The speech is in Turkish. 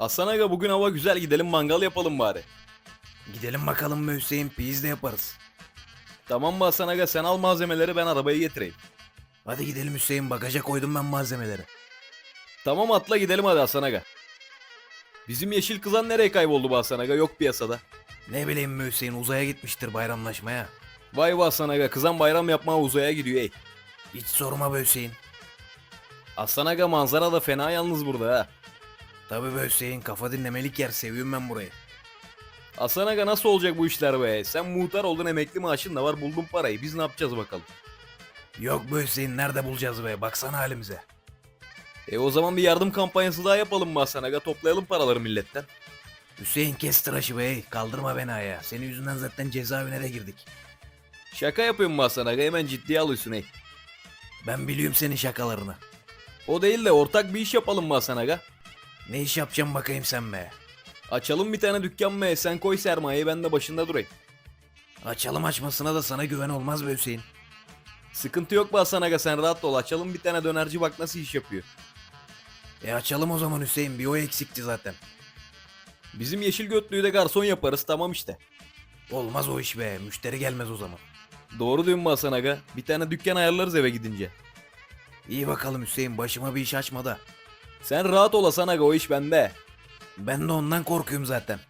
Hasan Aga bugün hava güzel gidelim mangal yapalım bari. Gidelim bakalım mı Hüseyin biz de yaparız. Tamam mı Hasan Aga sen al malzemeleri ben arabayı getireyim. Hadi gidelim Hüseyin bagaja koydum ben malzemeleri. Tamam atla gidelim hadi Hasan Aga. Bizim yeşil kızan nereye kayboldu bu Hasan Aga yok piyasada. Ne bileyim mi Hüseyin uzaya gitmiştir bayramlaşmaya. Vay be Hasan Aga kızan bayram yapmaya uzaya gidiyor ey. Hiç sorma be Hüseyin. Hasan Aga manzara da fena yalnız burada ha. Tabii be Hüseyin kafa dinlemelik yer seviyorum ben burayı. Hasan Aga nasıl olacak bu işler be? Sen muhtar oldun emekli maaşın da var buldun parayı biz ne yapacağız bakalım. Yok be Hüseyin nerede bulacağız be baksana halimize. E o zaman bir yardım kampanyası daha yapalım mı Hasan Aga toplayalım paraları milletten. Hüseyin kes tıraşı be kaldırma beni ayağa. Senin yüzünden zaten cezaevine de girdik. Şaka yapıyorum mu Hasan Aga hemen ciddiye alıyorsun ey. Ben biliyorum senin şakalarını. O değil de ortak bir iş yapalım mı Hasan Aga? Ne iş yapacağım bakayım sen be. Açalım bir tane dükkan mı? Sen koy sermayeyi ben de başında durayım. Açalım açmasına da sana güven olmaz be Hüseyin. Sıkıntı yok be Hasan Aga sen rahat ol. Açalım bir tane dönerci bak nasıl iş yapıyor. E açalım o zaman Hüseyin bir o eksikti zaten. Bizim yeşil götlüyü de garson yaparız tamam işte. Olmaz o iş be müşteri gelmez o zaman. Doğru diyorsun mu Hasan Aga? Bir tane dükkan ayarlarız eve gidince. İyi bakalım Hüseyin başıma bir iş açma da. Sen rahat ol Hasan o iş bende. Ben de ondan korkuyorum zaten.